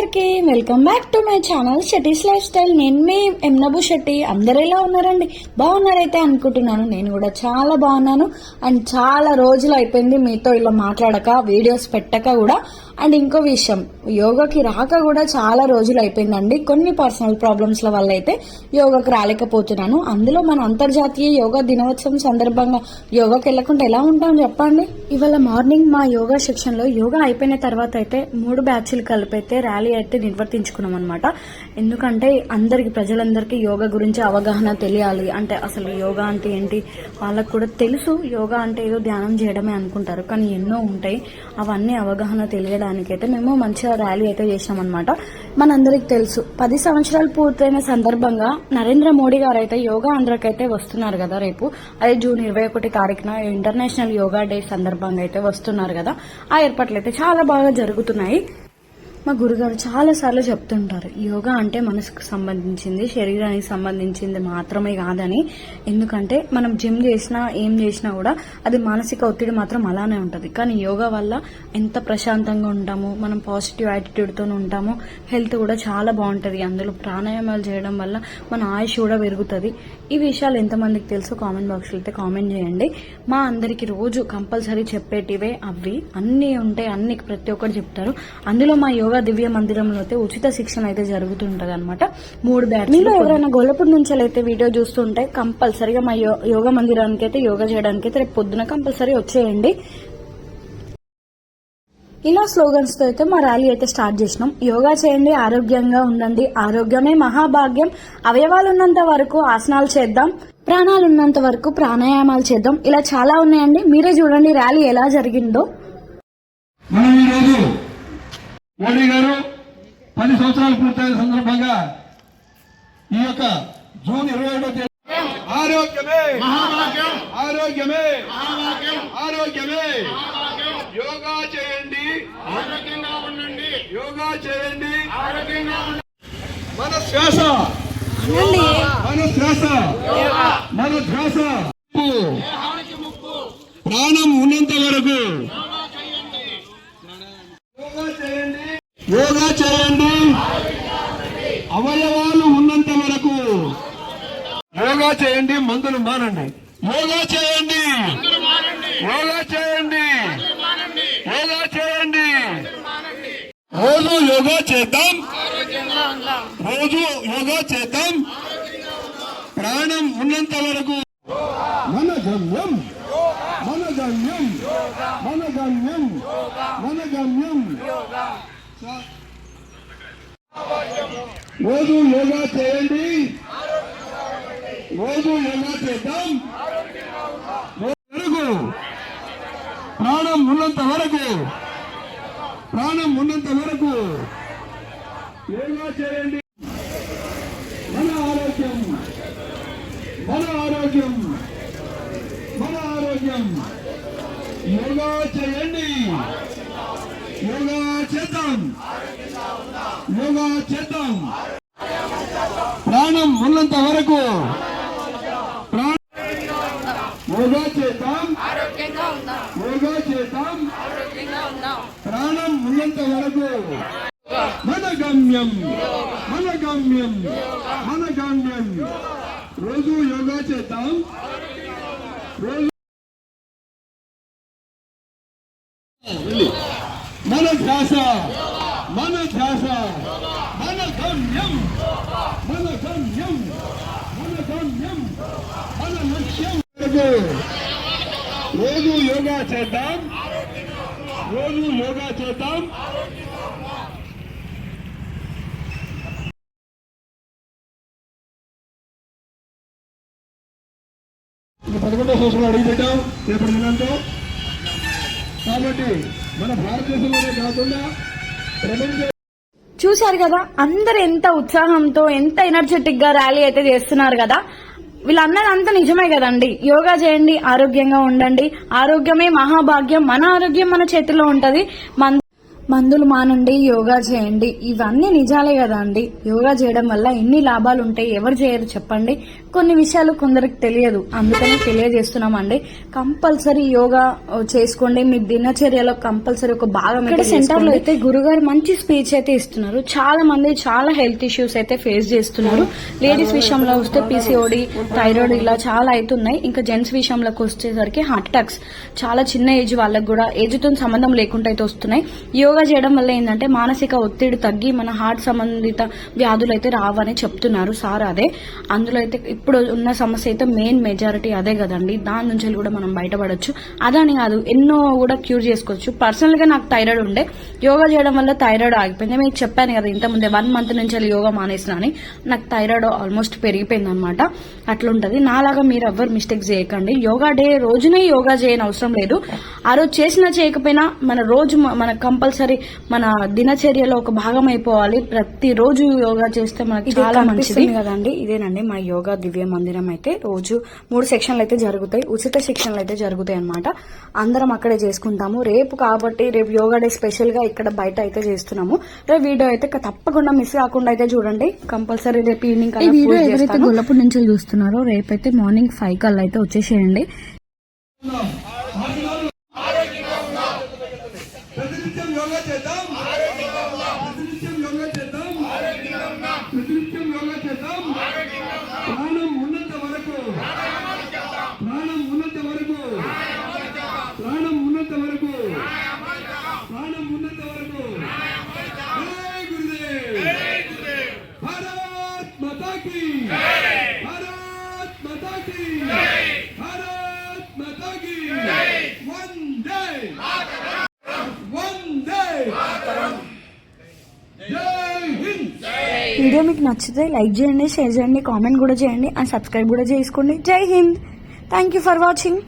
అందరికీ welcome back to my channel Shetty's lifestyle. నేను మీ ఎమ్నబు షెట్టి. అందరు ఎలా ఉన్నారండి? బాగున్నారైతే అనుకుంటున్నాను. నేను కూడా చాలా బాగున్నాను. అండ్ చాలా రోజులు అయిపోయింది మీతో ఇలా మాట్లాడక వీడియోస్ పెట్టక కూడా. అండ్ ఇంకో విషయం యోగాకి రాక కూడా చాలా రోజులు అయిపోయిందండి. కొన్ని పర్సనల్ ప్రాబ్లమ్స్ల వల్ల అయితే యోగాకి రాలేకపోతున్నాను. అందులో మన అంతర్జాతీయ యోగా దినోత్సవం సందర్భంగా యోగాకి వెళ్ళకుండా ఎలా ఉంటాం చెప్పండి? ఇవాళ మార్నింగ్ మా యోగా సెక్షన్లో యోగా అయిపోయిన తర్వాత అయితే మూడు బ్యాచ్లు కలిపి అయితే ర్యాలీ అయితే నిర్వర్తించుకున్నాం అనమాట ఎందుకంటే అందరికి ప్రజలందరికీ యోగా గురించి అవగాహన తెలియాలి. అంటే అసలు యోగా అంటే ఏంటి? వాళ్ళకు కూడా తెలుసు. యోగా అంటే ఏదో ధ్యానం చేయడమే అనుకుంటారు. కానీ ఎన్నో ఉంటాయి. అవన్నీ అవగాహన తెలియడానికి అయితే మేము మంచిగా ర్యాలీ అయితే చేసాం అనమాట మనందరికి తెలుసు పది సంవత్సరాలు పూర్తయిన సందర్భంగా నరేంద్ర మోడీ గారు అయితే యోగా ఆంధ్రకైతే వస్తున్నారు కదా రేపు. అదే జూన్ ఇరవై ఒకటి తారీఖున ఇంటర్నేషనల్ యోగా డే సందర్భంగా అయితే వస్తున్నారు కదా. ఆ ఏర్పాట్లు అయితే చాలా బాగా జరుగుతున్నాయి. మా గురుగారు చాలా సార్లు చెప్తుంటారు యోగా అంటే మనసుకు సంబంధించింది శరీరానికి సంబంధించింది మాత్రమే కాదని. ఎందుకంటే మనం జిమ్ చేసినా ఏం చేసినా కూడా అది మానసిక ఒత్తిడి మాత్రం అలానే ఉంటుంది. కానీ యోగా వల్ల ఎంత ప్రశాంతంగా ఉంటాము మనం పాజిటివ్ యాటిట్యూడ్తో ఉంటాము హెల్త్ కూడా చాలా బాగుంటుంది. అందులో ప్రాణాయామాలు చేయడం వల్ల మన ఆయుష్ కూడా పెరుగుతుంది. ఈ విషయాలు ఎంతమందికి తెలుసో కామెంట్ బాక్స్లో అయితే కామెంట్ చేయండి. మా అందరికి రోజు కంపల్సరీ చెప్పేటివే అవి అన్నీ ఉంటాయి అన్ని ప్రతి ఒక్కరు చెప్తారు. అందులో మా యోగా దివ్య మందిరంలో అయితే ఉచిత శిక్షణ అయితే జరుగుతుంటది అనమాట మూడు బ్యాచ్ మీలో ఎవరైనా గొల్లపూడి నుంచి అయితే వీడియో చూస్తుంటే కంపల్సరీగా మా యోగా మందిరానికి అయితే యోగా చేయడానికి అయితే రేపు పొద్దున కంపల్సరీ వచ్చేయండి. ఇలా స్లోగన్స్తో అయితే మా ర్యాలీ అయితే స్టార్ట్ చేసినాం. యోగా చేయండి ఆరోగ్యంగా ఉండండి. ఆరోగ్యమే మహాభాగ్యం. అవయవాలు ఉన్నంత వరకు ఆసనాలు చేద్దాం. ప్రాణాలు ఉన్నంత వరకు ప్రాణాయామాలు చేద్దాం. ఇలా చాలా ఉన్నాయండి. మీరే చూడండి ర్యాలీ ఎలా జరిగిందో. మనం ఈరోజు మోడీ గారు పది సంవత్సరాలు పూర్తయిన సందర్భంగా ఈ యొక్క జూన్ ఇరవై ఏడో తేదీ ఆరోగ్యమే. ఆరోగ్యమే. ఆరోగ్యమే. యోగా చేయండి. ఆరోగ్యంగా ఉండండి. యోగా చేయండి. ఆరోగ్యంగా ఉండండి. మన శ్వాస మన శ్వాస మన ముప్పు. ప్రాణం ఉన్నంత వరకు యోగా చేయండి యోగా చేయండి అవయవాలు ఉన్నంత వరకు. యోగా చేయండి మందులు మానండి. యోగా చేయండి. యోగా చేయండి. యోగా చేయండి. రోజు యోగా చేద్దాం. రోజు యోగా చేద్దాం. ప్రాణం ఉన్నంత వరకు. మన గమ్యం మన గమ్యం మన గమ్యం మన గమ్యం రోజు యోగా చేయండి. రోజు యోగా చేద్దాం. వరకు ప్రాణం ఉన్నంత వరకు ప్రాణం ఉన్నంత వరకు యోగా చేయండి. మన ఆరోగ్యం మన ఆరోగ్యం మన ఆరోగ్యం. యోగా చేయండి. యోగా చేద్దాం. యోగా చేద్దాం. ప్రాణం ఉన్నంత వరకు యోగా చేద్దాం. యోగా చేద్దాం. ప్రాణం ఉన్నంత వరకు మన గమ్యం మన గమ్యం మన గమ్యం రోజు యోగా చేద్దాం. రోజు మన ధ్యాస మన ధ్యాస మన గమ్యం మన గమ్యం మన గమ్యం మన లక్ష్యం. రోజు యోగా చేద్దాం రోజు యోగా చేద్దాం. పదకొండో సంవత్సరం అడిగి పెట్టాం రేపటి దినంతో కాబట్టి మన భారతదేశంలోనే కాకుండా ప్రపంచ చూశారు కదా అందరు ఎంత ఉత్సాహంతో ఎంత ఎనర్జెటిక్గా ర్యాలీ అయితే చేస్తున్నారు కదా. వీళ్ళన్నది నిజమే కదండి. యోగా చేయండి ఆరోగ్యంగా ఉండండి. ఆరోగ్యమే మహాభాగ్యం. మన ఆరోగ్యం మన చేతిలో ఉంటది. మన మందులు మానండి యోగా చేయండి. ఇవన్నీ నిజాలే కదా అండి యోగా చేయడం వల్ల ఎన్ని లాభాలు ఉంటాయి ఎవరు చేయరు చెప్పండి. కొన్ని విషయాలు కొందరికి తెలియదు. అందుకని తెలియజేస్తున్నామండి. కంపల్సరీ యోగా చేసుకోండి. మీ దినచర్యలో కంపల్సరీ ఒక భాగం ఇక్కడ సెంటర్లో అయితే గురుగారు మంచి స్పీచ్ అయితే ఇస్తున్నారు. చాలా మంది చాలా హెల్త్ ఇష్యూస్ అయితే ఫేస్ చేస్తున్నారు. లేడీస్ విషయంలో వస్తే పీసీఓడి థైరాయిడ్ ఇలా చాలా అవుతున్నాయి. ఇంకా జెంట్స్ విషయంలోకి వచ్చేసరికి హార్ట్ అటాక్స్. చాలా చిన్న ఏజ్ వాళ్ళకి కూడా ఏజ్తో సంబంధం లేకుండా అయితే వస్తున్నాయి. యోగా యోగా చేయడం వల్ల ఏంటంటే మానసిక ఒత్తిడి తగ్గి మన హార్ట్ సంబంధిత వ్యాధులు అయితే రావని చెప్తున్నారు సార్ అదే. అందులో అయితే ఇప్పుడు ఉన్న సమస్య అయితే మెయిన్ మెజారిటీ అదే కదండి. దాని నుంచి కూడా మనం బయటపడొచ్చు. అదని కాదు ఎన్నో కూడా క్యూర్ చేసుకోవచ్చు. పర్సనల్గా నాకు థైరాయిడ్ ఉండే. యోగా చేయడం వల్ల థైరాయిడ్ ఆగిపోయింది. మీకు చెప్పాను కదా ఇంతకుముందే వన్ మంత్ నుంచి వెళ్ళి యోగా మానేసిన అని. నాకు థైరాయిడ్ ఆల్మోస్ట్ పెరిగిపోయింది అనమాట అట్లుంటది. నాలాగా మీరు ఎవ్వరు మిస్టేక్ చేయకండి. యోగా డే రోజునే యోగా చేయని అవసరం లేదు. ఆ రోజు చేసినా చేయకపోయినా మన రోజు మన కంపల్సరీ మన దినచర్యలో ఒక భాగం అయిపోవాలి. ప్రతి రోజు యోగా చేస్తే మనకి చాలా మంచిది. కదండి. ఇదేనండి మా యోగా దివ్య మందిరం అయితే. రోజు మూడు సెక్షన్లు అయితే జరుగుతాయి. ఉచిత శిక్షణలు అయితే జరుగుతాయి అన్నమాట. అందరం అక్కడే చేసుకుంటాము. రేపు కాబట్టి రేపు యోగా డే స్పెషల్గా ఇక్కడ బయట అయితే చేస్తున్నాము. రేపు వీడియో అయితే తప్పకుండా మిస్ కాకుండా అయితే చూడండి. కంపల్సరీ రేపు ఈవినింగ్ ఈ వీడియో ఎవరైతే గొల్లపూడి నుంచి చూస్తున్నారో రేపైతే మార్నింగ్ ఫైవ్ కల్లా అయితే వచ్చేసేయండి ప్రతినిత్యం యోగా చేద్దాం ప్రతినిత్యం యోగా చేద్దాం ప్రతినిత్యం యోగా చేద్దాం ప్రాణం ఉన్నంత వరకు ప్రాణం ఉన్నంత వరకు ప్రాణం ఉన్నంత వరకు ప్రాణం ఉన్నంత వరకు జై గురుదేవ్ భారత్ మాతా కీ భారత్ మాతా కీ భారత్ మాతా కీ వందే వందే జై హింద్ వీడియో మీకు నచ్చితే లైక్ చేయండి షేర్ చేయండి కామెంట్ కూడా చేయండి అండ్ సబ్స్క్రైబ్ కూడా చేసుకోండి. Jai Hind. Thank you for watching